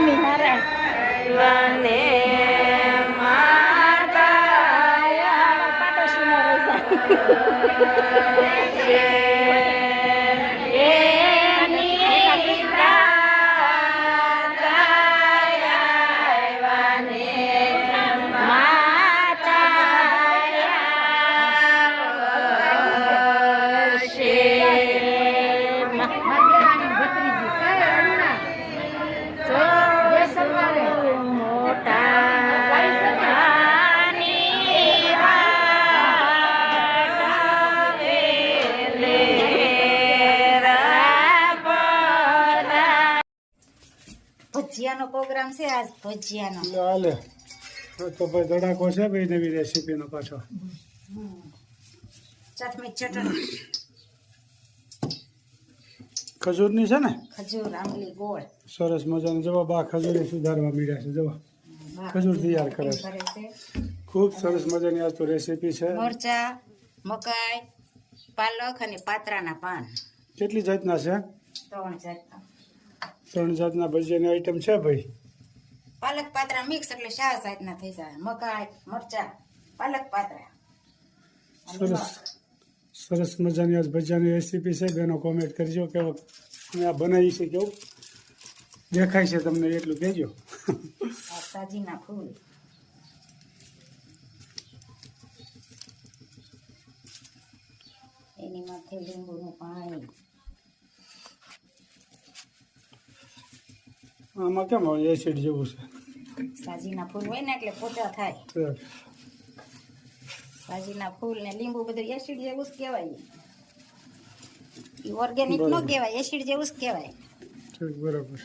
સ્વામી નારાયણ માતા પાટોશી નો ભજીયાનો પ્રોગ્રામ છે આજ ભજીયાનો હાલે તો ભાઈ ધડાકો છે ભાઈ નવી રેસીપીનો પાછો ચટણી ચટણી ખજૂરની છે ને ખજૂર આંબલી ગોળ સરસ મજાની જવા બા ખજૂરી સુધારવા મળ્યા છે જવા ખજૂર તૈયાર કરે છે ખૂબ સરસ મજાની આજ તો રેસીપી છે મરચા મકાઈ પાલક અને પાત્રાના પાન કેટલી જાતના છે ત્રણ જાતના ત્રણ જાતના ભજીયાની આઈટમ છે ભાઈ. પાલક પાત્રા મિક્સ એટલે ચાર જાતના થઈ જાય. મકાઈ મરચા પાલક પાત્રા. સરસ. સરસ મજાની આજ ભજીયાની રેસીપી છે. બેનો કોમેન્ટ કરજો કે અમે આ બનાવી છે કેવું? દેખાય છે તમને એટલું કહેજો. આ સાજીના ફૂલ. એની માથે લીંબુનું પાણી. આમાં કેમ એસિડ જેવું છે. સાજીના ફૂલ હોય ને એટલે પોચા થાય. સાજીના ફૂલ ને લીંબુ બધું એસિડ જેવું જ કહેવાય. એ ઓર્ગેનિક નો કહેવાય એસિડ જેવું જ કહેવાય. ઠીક બરાબર.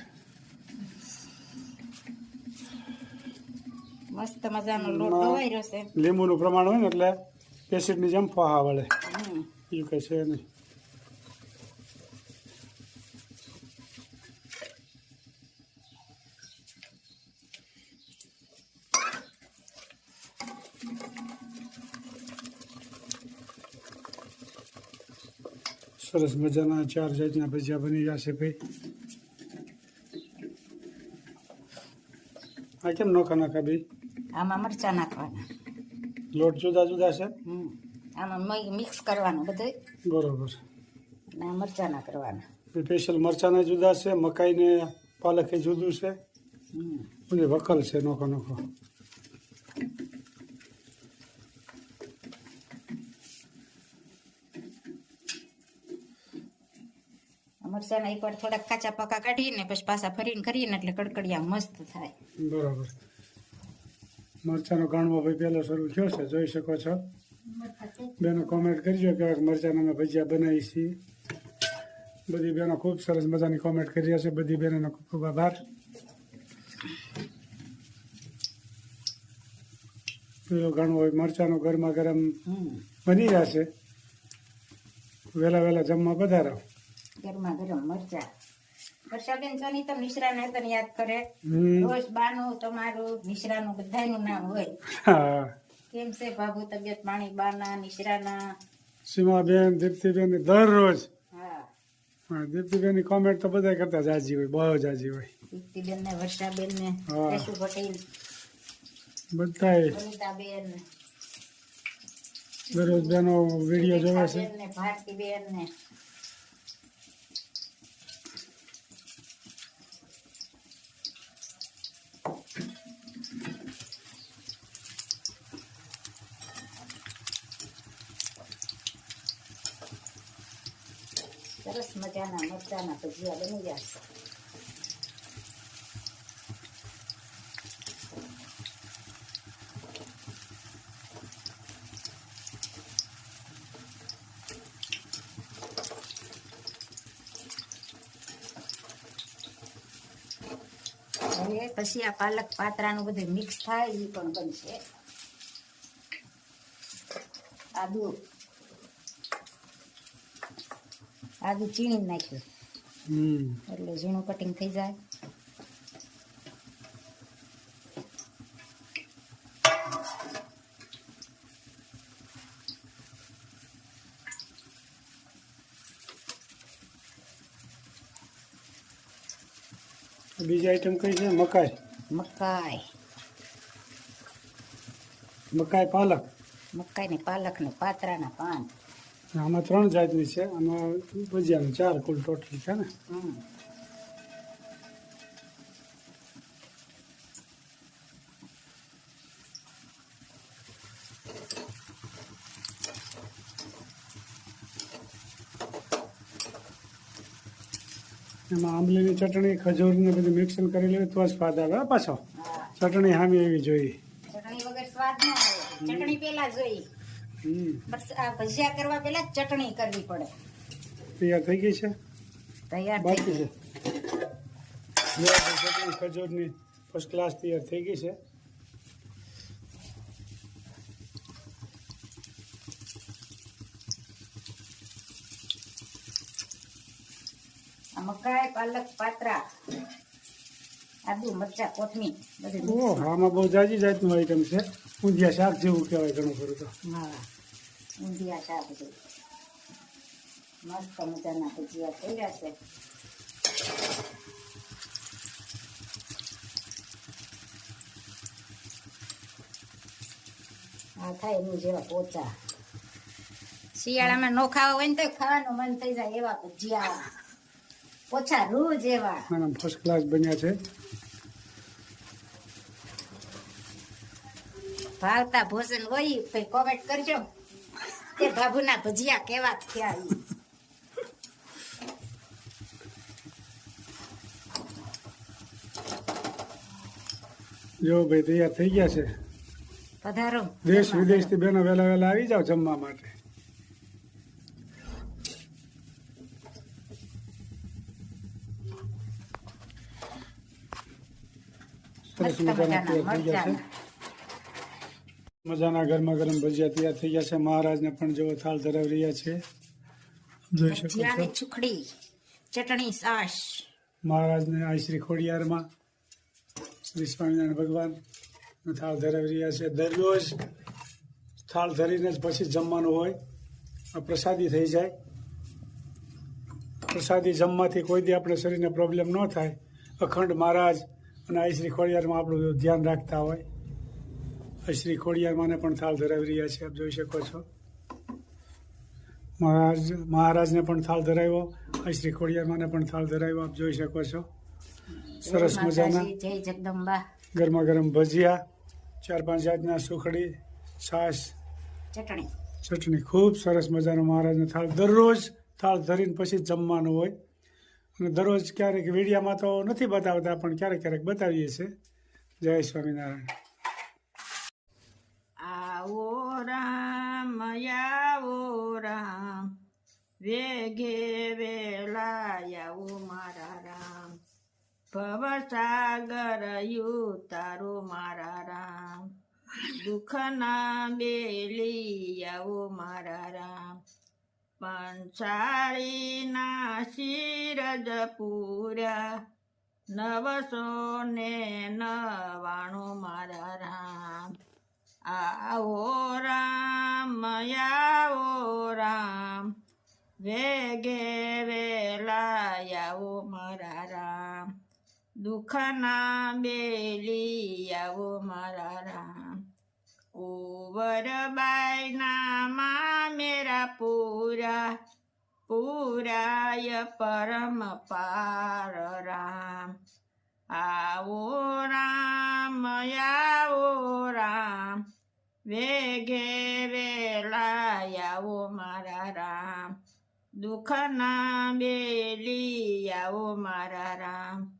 મસ્ત મજાનો લોટ. ધોવાઈ રહ્યો છે. લીંબુનું પ્રમાણ હોય ને એટલે એસિડની જેમ ફોહા વળે. બીજું કંઈ છે નહીં. સરસ મજાના ચાર જાતના ભજીયા બની જશે ભાઈ. આ કેમ નોખા નાખા ભાઈ? આમાં મરચા નાખવાના. લોટ જુદા જુદા છે. આમાં મિક્સ કરવાનું બધું બરોબર. ને મરચા ના કરવાના. સ્પેશિયલ મરચાના જુદા છે મકાઈને પાલક એ જુદું છે. બધી વકલ છે નોખો નોખો. આ એક એકવાર થોડાક કાચા પાકા કાઢીને પછી પાછા ફરીને કરીએ એટલે કડકડિયા મસ્ત થાય. બરાબર. મરચાનો ગાણવો ભાઈ પહેલો શરૂ થયો છે જોઈ શકો છો. બેનો કોમેન્ટ કરજો કે મરચાના અમે ભજીયા બનાવી છીએ. બધી બેનો ખૂબ સરસ મજાની કોમેન્ટ કરી રહ્યા છે. બધી બહેનોનો ખૂબ ખૂબ આભાર. પેલો ગાણવો હોય મરચાનો ગરમા ગરમ હમ. બની રહ્યા છે. વહેલા વહેલા જમવા પધારો. ગરમા ગરમ મરચા. વર્ષાબેન સોની તો નિશ્રાને તને યાદ કરે. રોજ બાનું તમારું નિશ્રાનું બધાયનું નામ હોય. કેમ છે બાબુ તબિયત પાણી બાના નિશ્રાના સીમાબેન દીપ્તિબેન દરરોજ. કોમેન્ટ તો બધા કરતા જાજી હોય બહુ જાજી હોય. દીપ્તિબેન ને વર્ષાબેન ને કેશુ પટેલ બધાય. વનિતાબેન દરરોજ બેનો વીડિયો જોવે છે. ભારતીબેન ને સરસ મજાના મરચાના ભજીયા બની હવે પછી આ પાલક પાત્રાનું બધું મિક્સ થાય એ પણ બનશે. આદુ આદુ ચીણી નાખ્યું. એટલે ઝીણું કટિંગ થઈ જાય. બીજી આઈટમ કઈ છે? મકાઈ. મકાઈ. મકાઈ પાલક. મકાઈ ને પાલક ને પાતરાના પાન. આમાં ત્રણ જાતની છે. આમાં ભજીયાનું ચાર કુલ ટોટલ છે ને. એમાં આંબલીની ચટણી ખજૂરને બધું મિક્સિંગ કરી લેવી. તો જ સ્વાદ આવે પાછો. ચટણી હામી એવી જોઈએ. ચટણી વગર સ્વાદ ના આવે. ચટણી પહેલા જોઈ હમ બસ આ ભજીયા કરવા પેલા ચટણી કરવી પડે. તૈયાર થઈ ગઈ છે? તૈયાર થઈ બાકી ગઈ. છે ચટણી ખજૂરની ફર્સ્ટ ક્લાસ તૈયાર થઈ ગઈ છે. મકાઈ પાલક પાત્રા આદુ મરચા કોથમી બધું ઓહ આમાં બહુ જાજી જાતનું આઈટમ છે. ઊંધિયા શાક જેવું કહેવાય ઘણું ખરું તો. હા. ઊંધિયા શાક બધું. મસ્ત મજાના ભજીયા થઈ રહ્યા છે. આ થાય એનું જેવા પોચા. શિયાળામાં નો ખાવા હોય ને તો ખાવાનું મન થઈ જાય એવા ભજીયા. પોચા રૂ જેવા ફર્સ્ટ ક્લાસ બન્યા છે. ભાવતા ભોજન હોય પછી કોમેન્ટ કરજો. બાબુના ભજીયા કેવા થયા ઈ. જો ભાઈ તૈયાર થઈ ગયા છે. પધારો. દેશ વિદેશથી બેનો વહેલા વહેલા આવી જાવ જમવા માટે. સરસ મજાના તૈયાર થઈ ગયા છે. મજાના ગરમા ગરમ ભજીયા તૈયાર થઈ ગયા છે. મહારાજને પણ જેવો થાળ ધરાવી રહ્યા છે. જોઈ શકો છો. છુખડી ચટણી સાસ. મહારાજને આ શ્રી ખોડિયારમાં શ્રી સ્વામિનારાયણ ભગવાન થાળ ધરાવી રહ્યા છે. દરરોજ થાળ ધરીને જ પછી જમવાનું હોય. આ પ્રસાદી થઈ જાય. પ્રસાદી જમવાથી કોઈ દી આપણે શરીરને પ્રોબ્લેમ ન થાય. અખંડ મહારાજ અને આ શ્રી ખોડિયારમાં આપણું ધ્યાન રાખતા હોય. શ્રી ખોડિયારમાંને પણ થાળ ધરાવી રહ્યા છે આપ જોઈ શકો છો. મહારાજ મહારાજને પણ થાળ ધરાવ્યો શ્રી ખોડિયારમાંને પણ થાળ ધરાવ્યો આપ જોઈ શકો છો. સરસ મજાના. જય જગદંબા. ગરમા ગરમ ભજીયા ચાર પાંચ જાતના સુખડી છાશ ચટણી. ચટણી. ખૂબ સરસ મજાનો મહારાજનો થાળ. દરરોજ થાળ ધરીને પછી જમવાનું હોય. અને દરરોજ ક્યારેક વીડિયામાં તો નથી બતાવતા પણ ક્યારેક ક્યારેક બતાવીએ છીએ. જય સ્વામિનારાયણ. આવો રામ આવો રામ. વેગે વેલા આવો મારા રામ. ભવસાગર તારો મારા રામ. દુઃખના બેલી આવો મારા રામ. પંચાળીના શિરજ પૂર્યા નવસો ને રામ આવો રામ આવો રામ વેગે વેલા આવો મારા રામ દુઃખના બેલી આવો મારા રામ ઉવરબાઈના મા મેરા પૂરા પૂરાય પરમ પાર રામ આવો રામ આવો રામ વેગે વેલાયાઓ મારા રામ. દુઃખના બેલી આવો મારા રામ.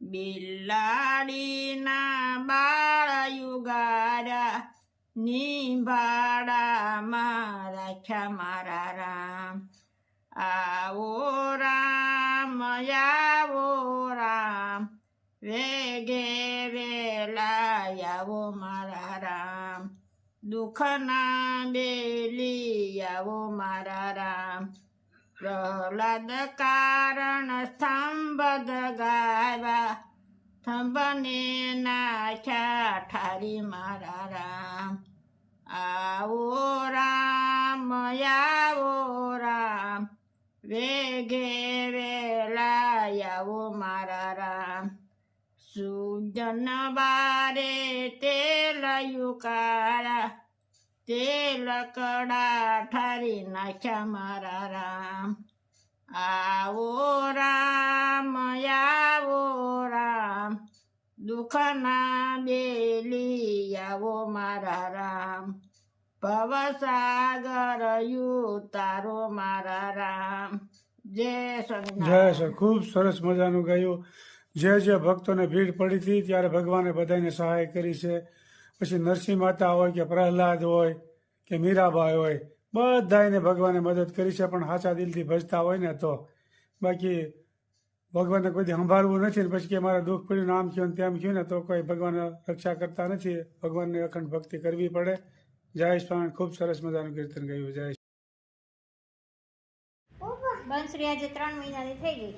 બિલાડીના બાળયુગારા નિભાડામાં રાખ્યા મારા રામ. આવો રામ આવો રામ. વેગે વેલાયાઓ મારા દુઃખના બેલી આવો મારા રામ પ્રહલાદ કારણ સ્તંભ ગાવા થંભને નાખ્યા ઠારી મારા રામ આવો રામ આવો રામ, વેગે વેલા આવો મારા રામ સુજન બારે તેલ યુકાળા તેલ લકડા ઠારી નાખ્યા મારા રામ. આવો રામ આવો રામ. દુઃખના બેલી આવો મારા રામ. ભવસાગર યુતારો મારા રામ. જય જય સર ખૂબ સરસ મજાનું ગાયું. જે જે ભક્તોને ભીડ પડી હતી ત્યારે ભગવાને બધાને સહાય કરી છે. પછી નરસિંહ માતા હોય કે પ્રહલાદ હોય કે મીરાબાઈ હોય બધાને ભગવાને મદદ કરી છે પણ સાચા દિલથી ભજતા હોય ને તો. બાકી ભગવાનને કોઈ સંભાળવું નથી ને પછી કે મારે દુઃખ પડ્યું નામ આમ થયું ને તેમ થયું ને તો કોઈ ભગવાન રક્ષા કરતા નથી. ભગવાનને અખંડ ભક્તિ કરવી પડે. જય સ્વામી ખૂબ સરસ મજાનું કીર્તન ગાયું. જય બંસરી આજે ત્રણ મહિનાની થઈ ગઈ.